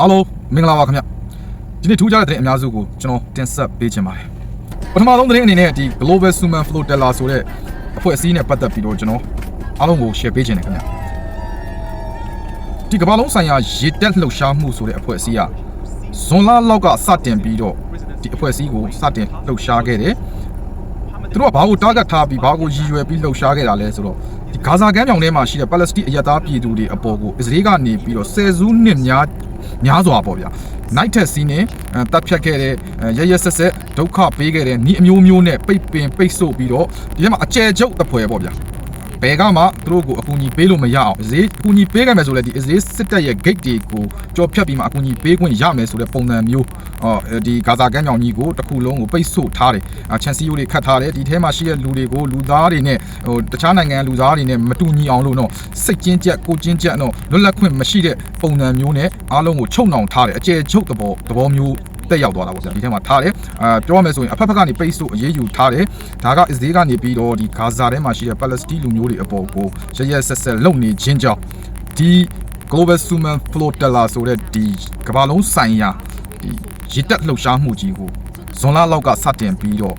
အားလုံးမင်္ဂလာပါခင်ဗျဒီနေ့ထူးခြားတဲ့သတင်းအများစုကိုကျွန်တော်တင်ဆက်ပေးချင်ပါတယ်ပထမဆုံးသတင်းအနေနဲ့ဒီ Global Suman Flow Teller ဆိုတဲ့အဖွဲ့အစည်းနဲ့ပတ်သက်ပြီးတော့ကျွန်တော်အားလုံးကို share ပေးချင်တယ်ခင်ဗျဒီကမ္ဘာလုံးဆိုင်ရာရေတက်လှုပ်ရှားမှုဆိုတဲ့အဖွဲ့အစည်းကဇွန်လလောက်ကစတင်ပြီးတော့ဒီအဖွဲ့အစည်းကိုစတင်လှုပ်ရှားခဲ့တယ်သူတို့ကဘာကို target ထားပြီးဘာကိုရည်ရွယ်ပြီးလှုပ်ရှားခဲ့တာလဲဆိုတော့ဒီ ဂါဇာကမ်းမြောင်ထဲမှာရှိတဲ့ပါလက်စတိုင်းအရက်သားပြည်သူတွေအပေါ်ကိုအစ္စရေးကနေပြီးတော့ဆယ်စုနှစ်များများစွာပေါ့ဗျာနိုင်ထက်စီးနေအဲတပ်ဖြတ်ခဲ့တဲ့အဲရရဆက်ဆက်ဒုက္ခပေးခဲ့တဲ့ဤအမျိုးမျိုးနဲ့ပိတ်ပင်ပိတ်ဆို့ပြီးတော့ဒီထဲမှာအကျယ်ကျုပ်တစ်ဖွဲပေါ့ဗျာ ဘယ်ကမှသူတို့ကိုအကူအညီပေးလို့မရအောင်အစ္စရေးအကူအညီပေးခဲ့မယ်ဆိုလည်းဒီအစ္စရေးစစ်တပ်ရဲ့ gate တွေကိုကြော်ဖြတ်ပြီးမှအကူအညီပေးခွင့်ရမယ်ဆိုတဲ့ပုံစံမျိုးအော်ဒီဂါဇာကမ်းမြောင်ကြီးကိုတစ်ခုလုံးကိုပိတ်ဆို့ထားတယ်အချန်စီယိုတွေခတ်ထားတယ်ဒီထဲမှာရှိတဲ့လူတွေကိုလူသားတွေနဲ့ဟိုတခြားနိုင်ငံလူသားတွေနဲ့မတူညီအောင်လို့တော့စိတ်ကျဉ်ကျက်ကိုကျဉ်ကျက်တော့လွတ်လပ်ခွင့်မရှိတဲ့ပုံစံမျိုးနဲ့အားလုံးကိုချုပ်နှောင်ထားတယ်အကျယ်ချုပ်သဘောသဘောမျိုး တက်ရောက်သွားတာပေါ့ဗျာဒီထဲမှာထားတယ်အာပြောရမယ်ဆိုရင်အဖက်ဖက်ကနေပိတ်ဆို့အရေးယူထားတယ်ဒါကအစ္စရေးကနေပြီးတော့ဒီဂါဇာထဲမှာရှိတဲ့ပါလက်စတိုင်းလူမျိုးတွေအပေါ်ကိုရရဆက်ဆက်လုပ်နေခြင်းကြောင့်ဒီ Global Suman Flow Teller ဆိုတဲ့ဒီကမ္ဘာလုံးဆိုင်ရာဒီရစ်တက်လှုပ်ရှားမှုကြီးကိုဇွန်လလောက်ကစတင်ပြီးတော့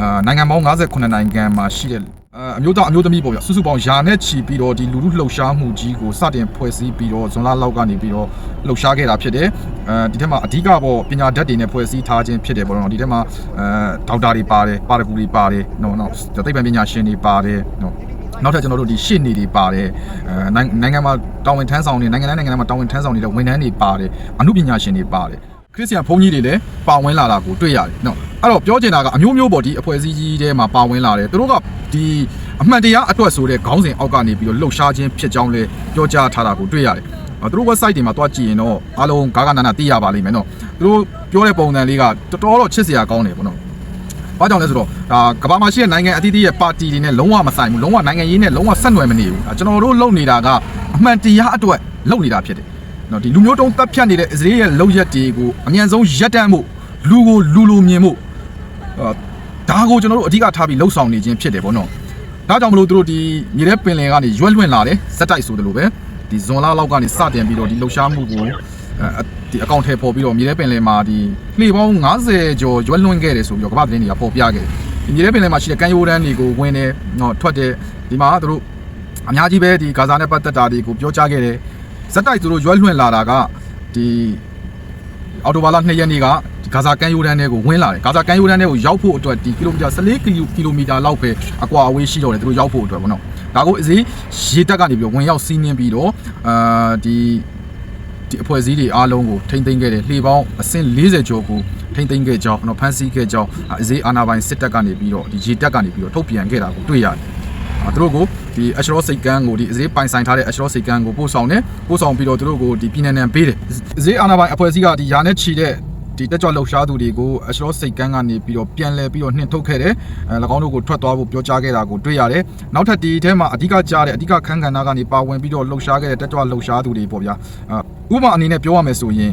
အာနိုင်ငံပေါင်း58နိုင်ငံမှာရှိတဲ့ အာအမျိုးသားအမျိုးသမီးပေါ့ဗျာစုစုပေါင်းယာနဲ့ချီပြီးတော့ဒီလူလူလှုပ်ရှားမှုကြီးကိုစတင်ဖွဲ့စည်းပြီးတော့ဇွန်လလောက်ကနေပြီးတော့လှုပ်ရှားခဲ့တာဖြစ်တယ်အဲဒီထဲမှာအဓိကပေါ့ပညာဓာတ်တွေနဲ့ဖွဲ့စည်းထားခြင်းဖြစ်တယ်ပေါ့နော်ဒီထဲမှာအဲဒေါက်တာတွေပါတယ်ပါရဂူတွေပါတယ်နော်နော်သိပ္ပံပညာရှင်တွေပါတယ်နော်နောက်ထပ်ကျွန်တော်တို့ဒီရှေ့နေတွေပါတယ်အဲနိုင်နိုင်ငံမှာတာဝန်ထမ်းဆောင်နေနိုင်ငံတိုင်းနိုင်ငံတိုင်းမှာတာဝန်ထမ်းဆောင်နေတဲ့ဝန်ထမ်းတွေပါတယ်အမှုပညာရှင်တွေပါတယ် ခရစ်ယာန်ဘုန်းကြီးတွေလည်းပါဝင်လာတာကိုတွေ့ရတယ်နော်အဲ့တော့ပြောချင်တာကအမျိုးမျိုးပေါ့ဒီအဖွဲ့အစည်းကြီးထဲမှာပါဝင်လာတယ်သူတို့ကဒီအမှန်တရားအတွက်ဆိုတဲ့ခေါင်းစဉ်အောက်ကနေပြီးတော့လှုပ်ရှားခြင်းဖြစ်ကြောင်းလဲပြောကြားထားတာကိုတွေ့ရတယ်အဲ့သူတို့ website တွေမှာတွားကြည့်ရင်တော့အားလုံးဂါဂနာနာသိရပါလိမ့်မယ်နော်သူတို့ပြောတဲ့ပုံစံလေးကတော်တော်တော့ချစ်စရာကောင်းတယ်ပေါ့နော်ဘာကြောင့်လဲဆိုတော့ဒါကမ္ဘာမှာရှိတဲ့နိုင်ငံအသီးသီးရဲ့ပါတီတွေနဲ့လုံးဝမဆိုင်ဘူးလုံးဝနိုင်ငံရေးနဲ့လုံးဝဆက်နွယ်မနေဘူးဒါကျွန်တော်တို့လုပ်နေတာကအမှန်တရားအတွက်လုပ်နေတာဖြစ်တယ် နော်ဒီလူမျိုးတုံးတပ်ဖြတ်နေတဲ့အစ္စရေးရဲ့လုပ်ရက်တွေကိုအမြန်ဆုံးရပ်တန့်ဖို့လူကိုလူလူမြင်ဖို့အာဒါကိုကျွန်တော်တို့အဓိကထားပြီးလှုပ်ဆောင်နေခြင်းဖြစ်တယ်ပေါ့နော်ဒါကြောင့်မလို့တို့ဒီမြေထဲပင်လယ်ကနေရွက်လွင့်လာတယ်ဇက်တိုက်ဆိုတယ်လို့ပဲဒီဇွန်လလောက်ကနေစတင်ပြီးတော့ဒီလှုပ်ရှားမှုကိုအဲဒီအကောင့်ထဲပေါ်ပြီးတော့မြေထဲပင်လယ်မှာဒီလှေပေါင်း90ကျော်ရွက်လွင့်ခဲ့တယ်ဆိုပြီးတော့ကမ္ဘာသတင်းတွေကပေါ်ပြခဲ့တယ်ဒီမြေထဲပင်လယ်မှာရှိတဲ့ကမ်းရိုးတန်းတွေကိုဝင်တယ်နော်ထွက်တယ်ဒီမှာတို့အများကြီးပဲဒီဂါဇာနဲ့ပတ်သက်တာတွေကိုပြောကြားခဲ့တယ် ဇက်တိုက်သူတို့ရွက်လွင့်လာတာကဒီအော်တိုဘာလ2ရက်နေ့ကဒီဂါဇာကမ်းရိုးတန်းတွေကိုဝင်လာတယ်ဂါဇာကမ်းရိုးတန်းတွေကိုရောက်ဖို့အတွက်ဒီကီလိုမီတာ14ကီလိုမီတာလောက်ပဲအကွာအဝေးရှိတော့တယ်သူတို့ရောက်ဖို့အတွက်ပေါ့နော်ဒါကိုအစည်းရေတက်ကနေပြီးတော့ဝင်ရောက်စီးနှင်းပြီးတော့အာဒီဒီအဖွဲ့အစည်းတွေအားလုံးကိုထိမ့်သိမ်းခဲ့တယ်လှေပေါင်းအဆင့်40ကျော်ကိုထိမ့်သိမ်းခဲ့ကြောင်းနော်ဖမ်းဆီးခဲ့ကြောင်းအစည်းအာနာပိုင်စစ်တပ်ကနေပြီးတော့ဒီရေတက်ကနေပြီးတော့ထုတ်ပြန်ခဲ့တာကိုတွေ့ရတယ်အာ သူတို့ကိုဒီအရှရောစိတ်ကန်းကိုဒီအစည်းပိုင်ဆိုင်ထားတဲ့အရှရောစိတ်ကန်းကိုပို့ဆောင်တယ်ပို့ဆောင်ပြီးတော့သူတို့ကိုဒီပြည်နယ်နယ်ပေးတယ်အစည်းအာနာပိုင်အဖွဲ့အစည်းကဒီယာနဲ့ချီတဲ့ဒီတက်ကြွလှုပ်ရှားသူတွေကိုအရှရောစိတ်ကန်းကနေပြီးတော့ပြန်လဲပြီးတော့နှင်ထုတ်ခဲ့တယ်အဲ၎င်းတို့ကိုထွက်သွားဖို့ပြောကြားခဲ့တာကိုတွေ့ရတယ်နောက်ထပ်ဒီထဲမှာအဓိကကြားတဲ့အဓိကခန်းကဏ္ဍကနေပါဝင်ပြီးတော့လှုပ်ရှားခဲ့တဲ့တက်ကြွလှုပ်ရှားသူတွေပေါ့ဗျာအာဥပမာအနေနဲ့ပြောရမယ်ဆိုရင်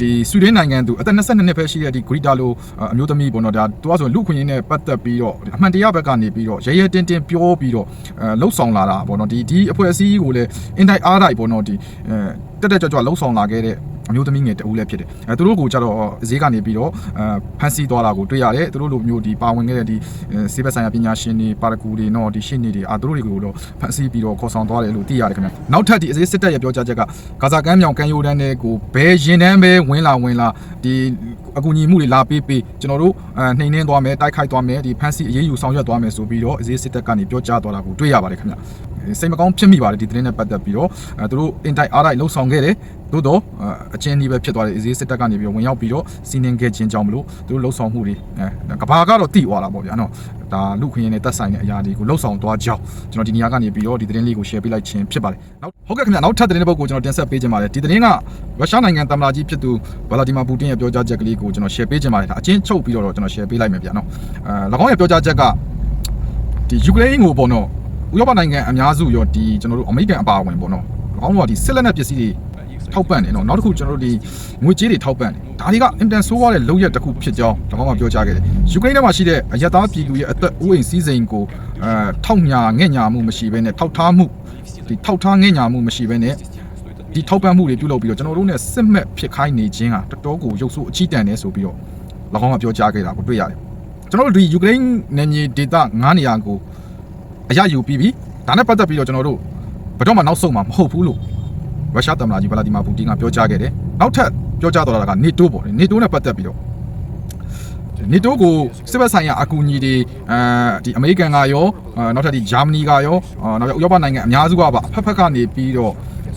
ဒီဆွီဒင်နိုင်ငံသူအသက်22နှစ်ပဲရှိတဲ့ဒီဂရီတာလိုအမျိုးသမီးပေါ့နော်ဒါသူကဆိုလူခွင့်ရင်းနဲ့ပတ်သက်ပြီးတော့အမှန်တရားဘက်ကနေပြီးတော့ရဲရဲတင်းတင်းပြောပြီးတော့အဲလှုပ်ဆောင်လာတာပေါ့နော်ဒီဒီအဖွဲ့အစည်းကိုလည်းအင်တိုက်အားတိုက်ပေါ့နော်ဒီအဲတက်တက်ကြွကြွလှုပ်ဆောင်လာခဲ့တဲ့ အမျိုးသမီးငယ်တဦးလည်းဖြစ်တယ်အဲသူတို့ကိုကြတော့ဈေးကနေပြီးတော့အဲဖန်ဆီးသွားတာကိုတွေ့ရတယ်သူတို့လိုမျိုးဒီပါဝင်ခဲ့တဲ့ဒီစေဘက်ဆိုင်ရာပညာရှင်တွေပါရကူတွေနော်ဒီရှင်းနေတွေအာသူတို့တွေကိုတော့ဖန်ဆီးပြီးတော့ခေါ်ဆောင်သွားတယ်လို့သိရတယ်ခင်ဗျနောက်ထပ်ဒီအစည်းစစ်တပ်ရဲ့ပြောကြားချက်ကဂါဇာကမ်းမြောင်ကမ်းရိုးတန်းတွေကိုဘယ်ရင်တန်းပဲဝင်လာဝင်လာဒီအကူအညီမှုတွေလာပေးပေးကျွန်တော်တို့အဲနှိမ်နှင်းသွားမယ်တိုက်ခိုက်သွားမယ်ဒီဖန်ဆီးအရေးယူဆောင်ရွက်သွားမယ်ဆိုပြီးတော့အစည်းစစ်တပ်ကနေပြောကြားသွားတာကိုတွေ့ရပါတယ်ခင်ဗျ စိတ်မကောင်းဖြစ်မိပါတယ်ဒီသတင်းနဲ့ပတ်သက်ပြီးတော့အဲသူတို့အင်တိုက်အားတိုက်လှုပ်ဆောင်ခဲ့တယ်သို့တော့အချင်းဒီပဲဖြစ်သွားတယ်အစည်းစစ်တပ်ကနေပြီးတော့ဝင်ရောက်ပြီးတော့စီးနှင်းခဲ့ခြင်းကြောင့်မလို့သူတို့လှုပ်ဆောင်မှုတွေအဲကဘာကတော့တိသွားတာပေါ့ဗျာနော်ဒါလူခွင့်ရင်းနဲ့တက်ဆိုင်တဲ့အရာတွေကိုလှုပ်ဆောင်သွားကြောင်းကျွန်တော်ဒီနေရာကနေပြီးတော့ဒီသတင်းလေးကို share ပေးလိုက်ခြင်းဖြစ်ပါတယ်နောက်ဟုတ်ကဲ့ခင်ဗျနောက်ထပ်သတင်းတစ်ပုဒ်ကိုကျွန်တော်တင်ဆက်ပေးခြင်းပါတယ်ဒီသတင်းကရုရှားနိုင်ငံသမ္မတကြီးဖြစ်သူဗလာဒီမာပူတင်ရဲ့ပြောကြားချက်ကလေးကိုကျွန်တော် share ပေးခြင်းပါတယ်ဒါအချင်းချုပ်ပြီးတော့ကျွန်တော် share ပေးလိုက်မယ်ဗျာနော်အဲ၎င်းရဲ့ပြောကြားချက်ကဒီယူကရိန်းကိုပေါ့နော် ဥရောပနိုင်ငံအများစုရောဒီကျွန်တော်တို့အမေရိကန်အပါအဝင်ပေါ့နော်၎င်းတို့ကဒီစစ်လက်နက်ပစ္စည်းတွေထောက်ပံ့တယ်နော်နောက်တစ်ခုကျွန်တော်တို့ဒီငွေကြေးတွေထောက်ပံ့တယ်ဒါတွေကအင်တန်ဆိုးရတဲ့လောက်ရက်တစ်ခုဖြစ်ကြောင်းဒါမှမပြောကြားခဲ့တယ်ယူကရိန်းထဲမှာရှိတဲ့အယက်သားပြည်သူရဲ့အသက်အိုးအိမ်စည်းစိမ်ကိုအဲထောက်ညာငဲ့ညာမှုမရှိဘဲနဲ့ထောက်ထားမှုဒီထောက်ထားငဲ့ညာမှုမရှိဘဲနဲ့ဒီထောက်ပံ့မှုတွေပြုလုပ်ပြီးတော့ကျွန်တော်တို့ ਨੇ စစ်မှက်ဖြစ်ခိုင်းနေခြင်းဟာတော်တော်ကိုရုပ်ဆိုးအချီးတန်နေဆိုပြီးတော့၎င်းကပြောကြားခဲ့တာကိုတွေ့ရတယ်ကျွန်တော်တို့ဒီယူကရိန်းနယ်မြေဒေသ9နေရာကို အရယူပြီးပြီဒါနဲ့ပတ်သက်ပြီးတော့ကျွန်တော်တို့ဘယ်တော့မှနောက်ဆုံးမှာမဟုတ်ဘူးလို့ရုရှားသမ္မတကြီးဗလာဒီမာပူတင်ကပြောကြားခဲ့တယ်နောက်ထပ်ပြောကြားတော်တာကနေတိုးပေါ့နေတိုးနဲ့ပတ်သက်ပြီးတော့နေတိုးကိုစစ်ဘက်ဆိုင်ရာအကူအညီတွေအဲဒီအမေရိကန်ကရောအာနောက်ထပ်ဒီဂျာမနီကရောအာနောက်ဥရောပနိုင်ငံအများစုကပါအဖက်ဖက်ကနေပြီးတော့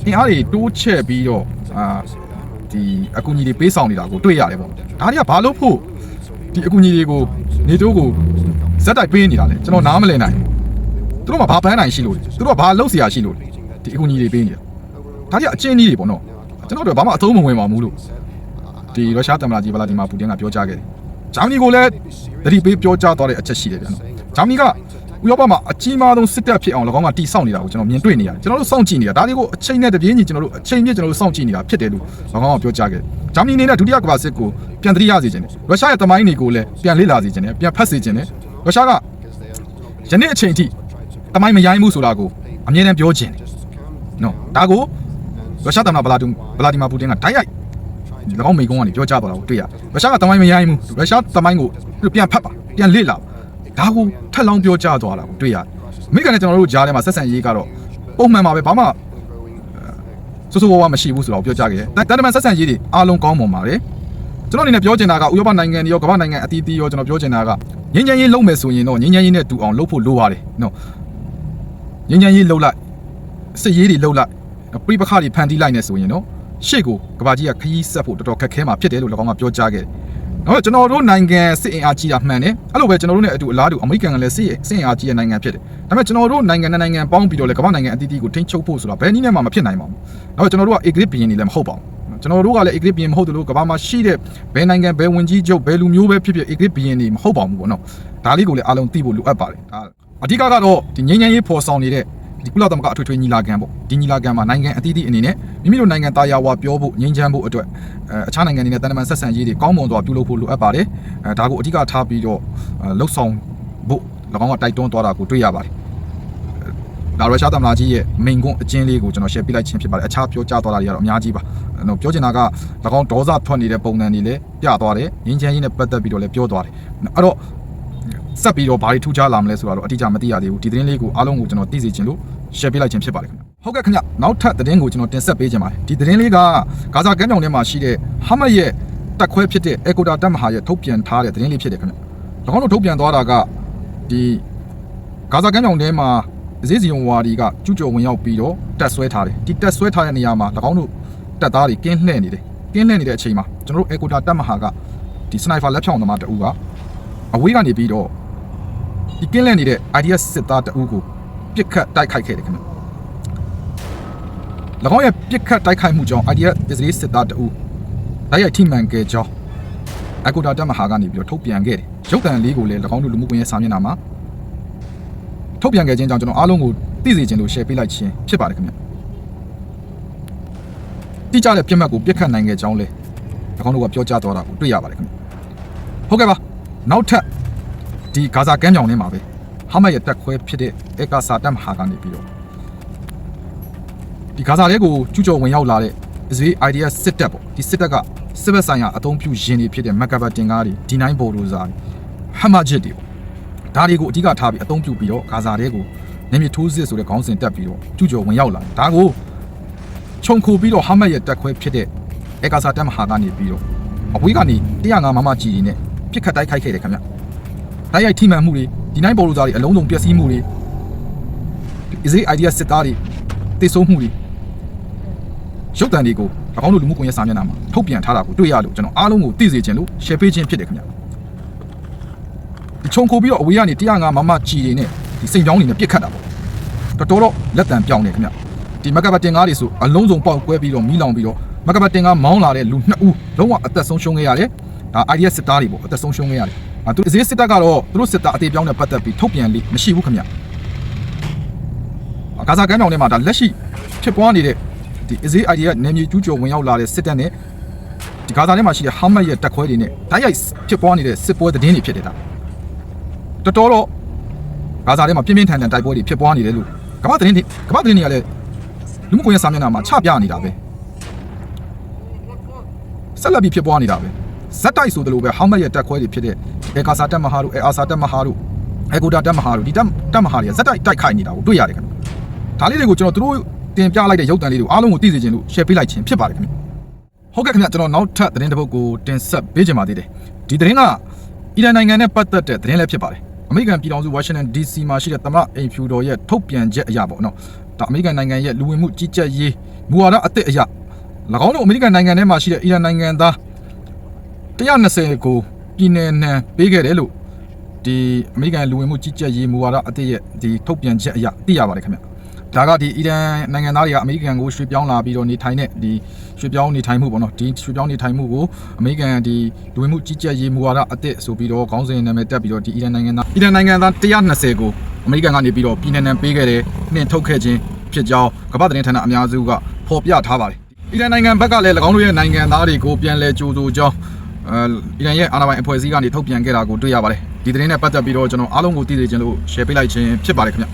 အင်အားတွေတိုးချဲ့ပြီးတော့အာဒီအကူအညီတွေပေးဆောင်နေတာကိုတွေ့ရတယ်ပေါ့ဒါတွေကဘာလို့ဖို့ဒီအကူအညီတွေကိုနေတိုးကိုဇက်တိုက်ပေးနေတာလဲကျွန်တော်နားမလည်နိုင်ဘူး သူတို့ကဘာပန်းနိုင်ရှိလို့လဲသူတို့ကဘာလုပ်เสียရှိလို့လဲဒီအကူအညီတွေပေးနေတာဒါကြီးအချင်းကြီးတွေပေါ့နော်ကျွန်တော်တို့ကဘာမှအသုံးမဝင်ပါဘူးလို့ဒီရုရှားသမ္မတကြီးဗလာဒီမာပူတင်ကပြောကြားခဲ့တယ် ဂျာမနီကိုလည်းတတိပေးပြောကြားသွားတဲ့အချက်ရှိတယ်ဗျာနော်ဂျာမနီကဥရောပမှာအကြီးမားဆုံးစစ်တပ်ဖြစ်အောင်၎င်းကတီဆောက်နေတာကိုကျွန်တော်မြင်တွေ့နေရတယ်ကျွန်တော်တို့စောင့်ကြည့်နေတာဒါတွေကိုအချိန်နဲ့တပြေးညီကျွန်တော်တို့အချိန်မြင့်ကျွန်တော်တို့စောင့်ကြည့်နေတာဖြစ်တယ်လို့၎င်းကပြောကြားခဲ့တယ်ဂျာမနီအနေနဲ့ဒုတိယကမ္ဘာစစ်ကိုပြန်တတိယစေခြင်းတယ်ရုရှားရဲ့တမိုင်းတွေကိုလည်းပြန်လေ့လာစေခြင်းတယ်ပြန်ဖတ်စေခြင်းတယ်ရုရှားကယနေ့အချိန်ထိ တမိုင်းမရိုင်းမှုဆိုတာကိုအမြဲတမ်းပြောချင်တယ်နော်ဒါကိုရုရှားသမ္မတဗလာဒီဗလာဒီမာပူတင်ကတိုက်ရိုက်၎င်းမိကုန်းကနေပြောကြားသွားတာကိုတွေ့ရရုရှားကတမိုင်းမရိုင်းမှုရုရှားတမိုင်းကိုပြန်ဖတ်ပါပြန်လေ့လာဒါကိုထက်လောင်းပြောကြားသွားတာကိုတွေ့ရအမေရိကန်နဲ့ကျွန်တော်တို့ကြားထဲမှာဆက်ဆံရေးကတော့ပုံမှန်ပါပဲဘာမှဆူဆူဝါဝါမရှိဘူးဆိုတော့ပြောကြခဲ့တယ်တန်တမန်ဆက်ဆံရေးတွေအားလုံးကောင်းမွန်ပါတယ်ကျွန်တော်အနေနဲ့ပြောချင်တာကဥရောပနိုင်ငံတွေရောကမ္ဘာနိုင်ငံအသီးသီးရောကျွန်တော်ပြောချင်တာကငြိမ်းချမ်းရေးလုပ်မယ်ဆိုရင်တော့ငြိမ်းချမ်းရေးနဲ့တူအောင်လုပ်ဖို့လိုပါတယ်နော် ငញ្ញရင်ရေးလုံးလိုက်စစ်ရေးတွေလုံးလိုက်ပြိပခါတွေဖန်တီးလိုက်နေဆိုရင်နော်ရှေ့ကိုကဘာကြီးကခရီးဆက်ဖို့တော်တော်ခက်ခဲမှာဖြစ်တယ်လို့၎င်းကပြောကြားခဲ့တယ်။နောက်ကျွန်တော်တို့နိုင်ငံစစ်အင်အားကြီးတာမှန်တယ်။အဲ့လိုပဲကျွန်တော်တို့နဲ့အတူအလားတူအမေရိကန်ကလည်းစစ်စစ်အင်အားကြီးတဲ့နိုင်ငံဖြစ်တယ်။ဒါပေမဲ့ကျွန်တော်တို့နိုင်ငံနဲ့နိုင်ငံပေါင်းပြီးတော့လေကမ္ဘာနိုင်ငံအသီးသီးကိုထိန်းချုပ်ဖို့ဆိုတာဘယ်နည်းနဲ့မှမဖြစ်နိုင်ပါဘူး။နောက်ကျွန်တော်တို့က A grade ဘီရင်နေလည်းမဟုတ်ပါဘူး။ကျွန်တော်တို့ကလည်း A grade ဘီရင်မဟုတ်တယ်လို့ကမ္ဘာမှာရှိတဲ့ဘယ်နိုင်ငံဘယ်ဝင်ကြီးချုပ်ဘယ်လူမျိုးပဲဖြစ်ဖြစ် A grade ဘီရင်နေမဟုတ်ပါဘူးပေါ့နော်။ဒါလေးကိုလည်းအားလုံးသိဖို့လိုအပ်ပါတယ်။ဒါ အဓိကကတော့ဒီငញ្ញရင်ရေးဖော်ဆောင်နေတဲ့ဒီကုလသမဂ္ဂအထွေထွေညီလာခံပေါ့ဒီညီလာခံမှာနိုင်ငံအသီးသီးအနေနဲ့မိမိတို့နိုင်ငံသားယာဝါပြောဖို့ငြိမ်းချမ်းဖို့အတွက်အဲအခြားနိုင်ငံတွေနဲ့တန်တမန်ဆက်ဆံရေးတွေကောင်းမွန်စွာပြုလုပ်ဖို့လိုအပ်ပါတယ်အဲဒါကိုအဓိကထားပြီးတော့လှုပ်ဆောင်ဖို့၎င်းကတိုက်တွန်းသွားတာကိုတွေ့ရပါတယ်ဒါရုရှားသမ္မတကြီးရဲ့မိန်ကွန်းအကျဉ်းလေးကိုကျွန်တော် share ပြလိုက်ခြင်းဖြစ်ပါတယ်အခြားပြောကြားသွားတာတွေကတော့အများကြီးပါအဲ့တော့ပြောချင်တာက၎င်းဒေါသထွက်နေတဲ့ပုံစံတွေလည်းပြသွားတယ်ငြိမ်းချမ်းရေးနဲ့ပတ်သက်ပြီးတော့လည်းပြောသွားတယ်အဲ့တော့ ဆက်ပြီးတော့ဘာတွေထူးခြားလာမလဲဆိုတာတော့အတိအကျမသိရသေးဘူးဒီသတင်းလေးကိုအားလုံးကိုကျွန်တော်သိစေချင်လို့ share ပေးလိုက်ခြင်းဖြစ်ပါတယ်ခင်ဗျဟုတ်ကဲ့ခင်ဗျနောက်ထပ်သတင်းကိုကျွန်တော်တင်ဆက်ပေးခြင်းပါတယ်ဒီသတင်းလေးကဂါဇာကမ်းမြောင်ထဲမှာရှိတဲ့ဟာမတ်ရဲ့တက်ခွဲဖြစ်တဲ့အေကိုတာတပ်မဟာရဲ့ထုတ်ပြန်ထားတဲ့သတင်းလေးဖြစ်တယ်ခင်ဗျ၎င်းတို့ထုတ်ပြန်သွားတာကဒီဂါဇာကမ်းမြောင်ထဲမှာဈေးစီယုံဝါဒီကကျူးကျော်ဝင်ရောက်ပြီးတော့တက်ဆွဲထားတယ်ဒီတက်ဆွဲထားတဲ့နေရာမှာ၎င်းတို့တက်သားတွေကင်းလှည့်နေတယ်ကင်းလှည့်နေတဲ့အချိန်မှာကျွန်တော်တို့အေကိုတာတပ်မဟာကဒီစနိုက်ဖာလက်ဖြောင်သမားတအူကအဝေးကနေပြီးတော့ ဒီကင်းလှည့်နေတဲ့ IDS စစ်သားတအူကိုပြစ်ခတ်တိုက်ခိုက်ခဲ့တယ်ခင်ဗျ၎င်းရဲ့ပြစ်ခတ်တိုက်ခိုက်မှုကြောင့် IDF အစ္စရေးစစ်သားတအူတိုက်ရိုက်ထိမှန်ခဲ့ကြောင်းအကူတာတက်မဟာကနေပြီးတော့ထုတ်ပြန်ခဲ့တယ်ရုပ်တံလေးကိုလည်း၎င်းတို့လူမှုကွန်ရက်စာမျက်နှာမှာထုတ်ပြန်ခဲ့ခြင်းကြောင့်ကျွန်တော်အားလုံးကိုသိစေခြင်းလို့ share ပေးလိုက်ခြင်းဖြစ်ပါတယ်ခင်ဗျတိကျတဲ့ပြစ်မှတ်ကိုပြစ်ခတ်နိုင်ခဲ့ကြောင်းလဲ၎င်းတို့ကပြောကြားသွားတာကိုတွေ့ရပါတယ်ခင်ဗျဟုတ်ကဲ့ပါနောက်ထပ် ဒီဂါဇာကမ်းမြောင်ထဲမှာပဲဟာမတ်ရဲ့တက်ခွဲဖြစ်တဲ့အေကာစာတက်မဟာကနေပြီးတော့ဒီဂါဇာထဲကိုကျူးကျော်ဝင်ရောက်လာတဲ့အစ္စရေး IDF စစ်တပ်ပေါ့ဒီစစ်တပ်ကစစ်ဘက်ဆိုင်ရာအသုံးပြုရင်တွေဖြစ်တဲ့မက်ကဘတ်တင်ကားတွေဒီ9ဘော်ဒိုဇာတွေဟမဂျစ်တွေပေါ့ဒါတွေကိုအဓိကထားပြီးအသုံးပြုပြီးတော့ဂါဇာထဲကိုနေမြေထိုးစစ်ဆိုတဲ့ခေါင်းစဉ်တက်ပြီးတော့ကျူးကျော်ဝင်ရောက်လာတယ်ဒါကိုခြုံခိုပြီးတော့ဟာမတ်ရဲ့တက်ခွဲဖြစ်တဲ့အေကာစာတက်မဟာကနေပြီးတော့အဝေးကနေ105မမကြီးတွေနဲ့ပြစ်ခတ်တိုက်ခိုက်ခဲ့တယ်ခင်ဗျ တိုက်ရိုက်ထိမှန်မှုတွေဒီ9ဘော်ဒိုဇာတွေအလုံးစုံပျက်စီးမှုတွေ is it idea စစ်သားတွေတိဆိုးမှုတွေရုပ်တံတွေကို၎င်းတို့လူမှုကွန်ရက်စာမျက်နှာမှာထုတ်ပြန်ထားတာကိုတွေ့ရလို့ကျွန်တော်အားလုံးကိုသိစေချင်လို့ share ပေးခြင်းဖြစ်တယ်ခင်ဗျဒီခြုံခိုပြီးတော့အဝေးကနေ105မမကြီးတွေနဲ့ဒီစိတ်ကြောင်းတွေနဲ့ပြစ်ခတ်တာပေါ့တော်တော်တော့လက်တံပြောင်းနေခင်ဗျဒီမကဘတ်တင်ကားတွေဆိုအလုံးစုံပေါက်ကွဲပြီးတော့မီးလောင်ပြီးတော့မကဘတ်တင်ကားမောင်းလာတဲ့လူနှစ်ဦးလုံးဝအသက်ဆုံးရှုံးခဲ့ရတယ်ဒါ idea စစ်သားတွေပေါ့အသက်ဆုံးရှုံးခဲ့ရတယ် အဲသူဈေးစစ်တပ်ကတော့သူတို့စစ်သားအသေးပြောင်းနဲ့ပတ်သက်ပြီးထုတ်ပြန်လေးမရှိဘူးခင်ဗျဂါဇာကမ်းမြောင်ထဲမှာဒါလက်ရှိဖြစ်ပွားနေတဲ့ဒီ Israel idea နယ်မြေကျူးကျော်ဝင်ရောက်လာတဲ့စစ်တပ်နဲ့ဒီဂါဇာထဲမှာရှိတဲ့ဟာမတ်ရဲ့တပ်ခွဲတွေနဲ့တိုက်ရိုက်ဖြစ်ပွားနေတဲ့စစ်ပွဲသတင်းတွေဖြစ်နေတာတော်တော်တော့ဂါဇာထဲမှာပြင်းပြင်းထန်ထန်တိုက်ပွဲတွေဖြစ်ပွားနေတယ်လို့ကမ္ဘာသတင်းတွေကမ္ဘာသတင်းတွေကလည်းလူမှုကွန်ရက်စာမျက်နှာမှာချပြနေတာပဲဆက်လက်ပြီးဖြစ်ပွားနေတာပဲဇက်တိုက်ဆိုသလိုပဲဟောင်းမက်ရဲ့တက်ခွဲတွေဖြစ်တဲ့ အေကာစာတက်မဟာတို့အေအာစာတက်မဟာတို့အေဂိုတာတက်မဟာတို့ဒီတက်တက်မဟာတွေကဇက်တိုက်တိုက်ခိုက်နေတာကိုတွေ့ရတယ်ခင်ဗျဒါလေးတွေကိုကျွန်တော်တို့တင်ပြလိုက်တဲ့ရုပ်တံလေးတွေကိုအားလုံးကိုသိစေချင်လို့ share ပေးလိုက်ခြင်းဖြစ်ပါတယ်ခင်ဗျဟုတ်ကဲ့ခင်ဗျကျွန်တော်နောက်ထပ်သတင်းတစ်ပုဒ်ကိုတင်ဆက်ပေးချင်ပါသေးတယ်ဒီသတင်းကအီရန်နိုင်ငံနဲ့ပတ်သက်တဲ့သတင်းလည်းဖြစ်ပါတယ်အမေရိကန်ပြည်ထောင်စုဝါရှင်တန် DC မှာရှိတဲ့သမ္မတအိမ်ဖြူတော်ရဲ့ထုတ်ပြန်ချက်အရပေါ့နော်ဒါအမေရိကန်နိုင်ငံရဲ့လူဝင်မှုကြီးကြပ်ရေးမူဝါဒအသစ်အရ၎င်းတို့အမေရိကန်နိုင်ငံထဲမှာရှိတဲ့အီရန်နိုင်ငံသား120ကို ပြည်내နှံပေးခဲ့တယ်လို့ဒီအမေရိကန်လူဝင်မှုကြီးကြပ်ရေးမူဝါဒအသစ်ရဲ့ဒီထုတ်ပြန်ချက်အရသိရပါတယ်ခင်ဗျဒါကဒီအီရန်နိုင်ငံသားတွေကအမေရိကန်ကိုရွှေ့ပြောင်းလာပြီးတော့နေထိုင်တဲ့ဒီရွှေ့ပြောင်းနေထိုင်မှုပေါ့နော်ဒီရွှေ့ပြောင်းနေထိုင်မှုကိုအမေရိကန်ဒီလူဝင်မှုကြီးကြပ်ရေးမူဝါဒအသစ်ဆိုပြီးတော့ခေါင်းစဉ်နာမည်တက်ပြီးတော့ဒီအီရန်နိုင်ငံသားအီရန်နိုင်ငံသား120ကိုအမေရိကန်ကနေပြီးတော့ပြည်내နှံပေးခဲ့တယ်နှင်ထုတ်ခဲ့ခြင်းဖြစ်ကြောင်းကမ္ဘာသတင်းဌာနအများစုကဖော်ပြထားပါတယ်အီရန်နိုင်ငံဘက်ကလည်း၎င်းတို့ရဲ့နိုင်ငံသားတွေကိုပြန်လည်ကြိုဆိုကြောင်း အဲအီရန်ရဲ့အာဏာပိုင်အဖွဲ့အစည်းကနေထုတ်ပြန်ခဲ့တာကိုတွေ့ရပါတယ်ဒီသတင်းနဲ့ပတ်သက်ပြီးတော့ကျွန်တော်အားလုံးကိုသိစေချင်လို့ share ပေးလိုက်ခြင်းဖြစ်ပါတယ်ခင်ဗျ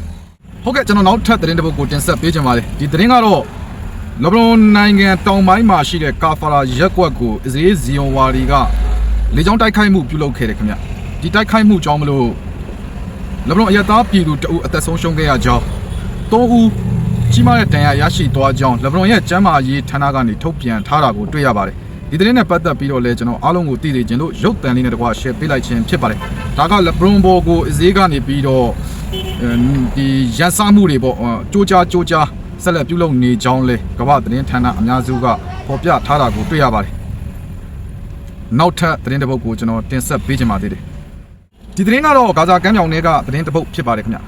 ဟုတ်ကဲ့ကျွန်တော်နောက်ထပ်သတင်းတစ်ပုဒ်ကိုတင်ဆက်ပေးချင်ပါတယ်ဒီသတင်းကတော့လဘနွန်နိုင်ငံတောင်ပိုင်းမှာရှိတဲ့ကာဖာရာရက်ကွက်ကိုအစ္စရေးဇီယွန်ဝါဒီကလေကြောင်းတိုက်ခိုက်မှုပြုလုပ်ခဲ့တယ်ခင်ဗျဒီတိုက်ခိုက်မှုကြောင့်မလို့လဘနွန်အရသားပြည်သူတအုပ်အသက်ဆုံးရှုံးခဲ့ရကြောင်းသုံးဦးကြီးမားတဲ့ဒဏ်ရာရရှိသွားကြောင်းလဘနွန်ရဲ့ကျန်းမာရေးဌာနကနေထုတ်ပြန်ထားတာကိုတွေ့ရပါတယ် ဒီသတင်းနဲ့ပတ်သက်ပြီးတော့လည်းကျွန်တော်အားလုံးကိုသိစေချင်လို့ရုပ်တံလေးနဲ့တကွာ share ပေးလိုက်ခြင်းဖြစ်ပါတယ်ဒါကလဘရွန်ဘောကိုအစည်းကနေပြီးတော့ဒီရန်စားမှုတွေပေါ့ကြိုးကြားကြိုးကြားဆက်လက်ပြုလုပ်နေကြောင်းလဲကမ္ဘာသတင်းဌာနအများစုကပေါ်ပြထားတာကိုတွေ့ရပါတယ်နောက်ထပ်သတင်းတစ်ပုဒ်ကိုကျွန်တော်တင်ဆက်ပေးချင်ပါသေးတယ်ဒီသတင်းကတော့ဂါဇာကမ်းမြောင်တွေကသတင်းတစ်ပုဒ်ဖြစ်ပါတယ်ခင်ဗျ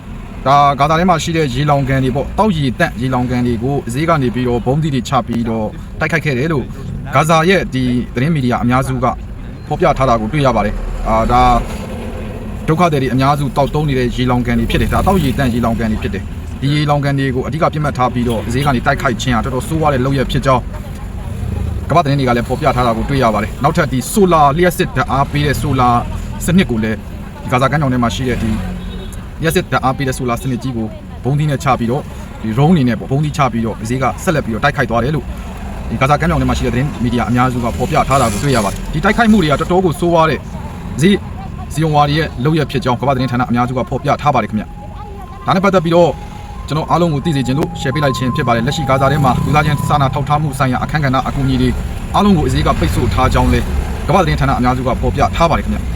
ဒါဂါဇာထဲမှာရှိတဲ့ရေလောင်ကန်တွေပေါ့တောက်ရီတန့်ရေလောင်ကန်တွေကိုအစည်းကနေပြီးတော့ဘုံသီးတွေချပြီးတော့တိုက်ခိုက်ခဲ့တယ်လို့ ဂါဇာရဲ့ဒီသတင်းမီဒီယာအများစုကဖော်ပြထားတာကိုတွေ့ရပါတယ်အာဒါဒုက္ခသည်တွေအများစုတောက်တုံးနေတဲ့ရေလောင်ကန်တွေဖြစ်တယ်ဒါတောက်ရီတန့်ရေလောင်ကန်တွေဖြစ်တယ်ဒီရေလောင်ကန်တွေကိုအဓိကပြစ်မှတ်ထားပြီးတော့အစည်းကနေတိုက်ခိုက်ခြင်းဟာတော်တော်ဆိုးဝါးတဲ့လုပ်ရဖြစ်ကြောင်းကမ္ဘာသတင်းတွေကလည်းဖော်ပြထားတာကိုတွေ့ရပါတယ်နောက်ထပ်ဒီဆိုလာလျှက်စစ်ဓာတ်အားပေးတဲ့ဆိုလာစနစ်ကိုလည်းဒီဂါဇာကမ်းမြောင်ထဲမှာရှိတဲ့ဒီရက်စစ်ဓာတ်အားပေးတဲ့ဆိုလာစနစ်ကြီးကိုဘုံသီးနဲ့ချပြီးတော့ဒီ drone အနေနဲ့ပေါ့ဘုံသီးချပြီးတော့အစည်းကဆက်လက်ပြီးတော့တိုက်ခိုက်သွားတယ်လို့ ဒီဂါဇာကမ်းမြောင်ထဲမှာရှိတဲ့သတင်းမီဒီယာအများစုကဖော်ပြထားတာကိုတွေ့ရပါတယ်ဒီတိုက်ခိုက်မှုတွေကတော်တော်ကိုဆိုးဝါးတဲ့ဇီဇီယွန်ဝါဒီရဲ့လုပ်ရဖြစ်ကြောင်းကမ္ဘာသတင်းဌာနအများစုကဖော်ပြထားပါတယ်ခင်ဗျဒါနဲ့ပတ်သက်ပြီးတော့ကျွန်တော်အားလုံးကိုသိစေချင်လို့ share ပေးလိုက်ခြင်းဖြစ်ပါတယ်လက်ရှိဂါဇာထဲမှာလူသားချင်းစာနာထောက်ထားမှုဆိုင်ရာအခမ်းကဏ္ဍအကူအညီတွေအားလုံးကိုအစည်းကပိတ်ဆို့ထားကြောင်းလဲကမ္ဘာသတင်းဌာနအများစုကဖော်ပြထားပါတယ်ခင်ဗျ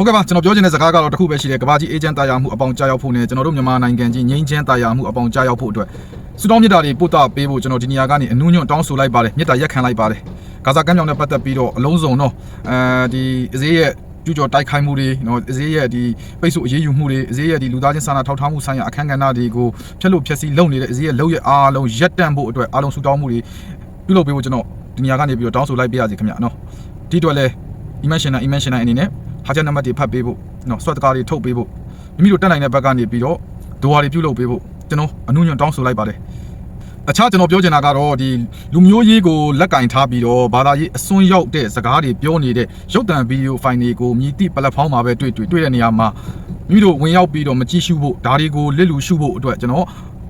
ဟုတ်ကဲ့ပါကျွန်တော်ပြောချင်တဲ့စကားကတော့တစ်ခုပဲရှိတယ်ကမ္ဘာကြီးအေဂျင့်တာယာမှုအပေါင်းကြားရောက်ဖို့နဲ့ကျွန်တော်တို့မြန်မာနိုင်ငံကြီးငြိမ်းချမ်းတာယာမှုအပေါင်းကြားရောက်ဖို့အတွက်စုတောင်းမြတ်တာတွေပို့တာပေးဖို့ကျွန်တော်ဒီနေရာကနေအနူးညွန့်တောင်းဆိုလိုက်ပါတယ်မြတ်တာရက်ခံလိုက်ပါတယ်ဂါဇာကမ်းမြောင်နဲ့ပတ်သက်ပြီးတော့အလုံးစုံတော့အဲဒီအစည်းရဲ့ကျူးကျော်တိုက်ခိုက်မှုတွေနော်အစည်းရဲ့ဒီပိတ်ဆို့အရေးယူမှုတွေအစည်းရဲ့ဒီလူသားချင်းစာနာထောက်ထားမှုဆိုင်ရာအခမ်းကဏ္ဍတွေကိုဖျက်လို့ဖျက်ဆီးလုပ်နေတဲ့အစည်းရဲ့လုပ်ရအားလုံးရက်တန့်ဖို့အတွက်အားလုံးစုတောင်းမှုတွေပြုလုပ်ပေးဖို့ကျွန်တော်ဒီနေရာကနေပြီးတော့တောင်းဆိုလိုက်ပေးရစီခင်ဗျာနော်ဒီအတွက်လဲ emotional emotional အနေနဲ့ ဟာချက်နံပါတ်တွေဖတ်ပေးဖို့နော်ဆွတ်တကားတွေထုတ်ပေးဖို့မိမိတို့တက်နိုင်တဲ့ဘက်ကနေပြီးတော့ဒိုဝါတွေပြုလုပ်ပေးဖို့ကျွန်တော်အနုညွန့်တောင်းဆိုလိုက်ပါတယ်အခြားကျွန်တော်ပြောချင်တာကတော့ဒီလူမျိုးရေးကိုလက်ကင်ထားပြီးတော့ဘာသာရေးအစွန်းရောက်တဲ့စကားတွေပြောနေတဲ့ရုပ်သံဗီဒီယိုဖိုင်တွေကိုမြည်သည့် platform မှာပဲတွေ့တွေ့တွေ့တဲ့နေရာမှာမိမိတို့ဝင်ရောက်ပြီးတော့မကြည့်ရှုဖို့ဒါတွေကိုလစ်လူရှုဖို့အတွက်ကျွန်တော်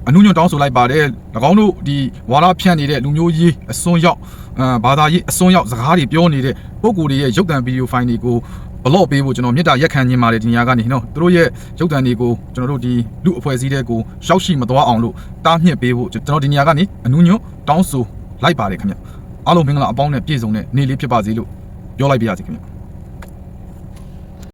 အနုညွန့်တောင်းဆိုလိုက်ပါတယ်၎င်းတို့ဒီဝါရဖြန့်နေတဲ့လူမျိုးရေးအစွန်းရောက်အာဘာသာရေးအစွန်းရောက်စကားတွေပြောနေတဲ့ပုံကိုယ်တွေရဲ့ရုပ်သံဗီဒီယိုဖိုင်တွေကိုဘ လော့ပေးဖို့ကျွန်တော်မြတ်တာရက်ခံခြင်းပါတယ်ဒီနေရာကနေနော်သူတို့ရဲ့ရုပ်သံတွေကိုကျွန်တော်တို့ဒီလူအဖွဲ့အစည်းတွေကိုရောက်ရှိမသွားအောင်လို့တားမြစ်ပေးဖို့ကျွန်တော်ဒီနေရာကနေအနုညွန့်တောင်းဆိုလိုက်ပါတယ်ခင်ဗျအားလုံးမင်္ဂလာအပေါင်းနဲ့ပြည့်စုံတဲ့နေ့လေးဖြစ်ပါစေလို့ပြောလိုက်ပါရစေခင်ဗျ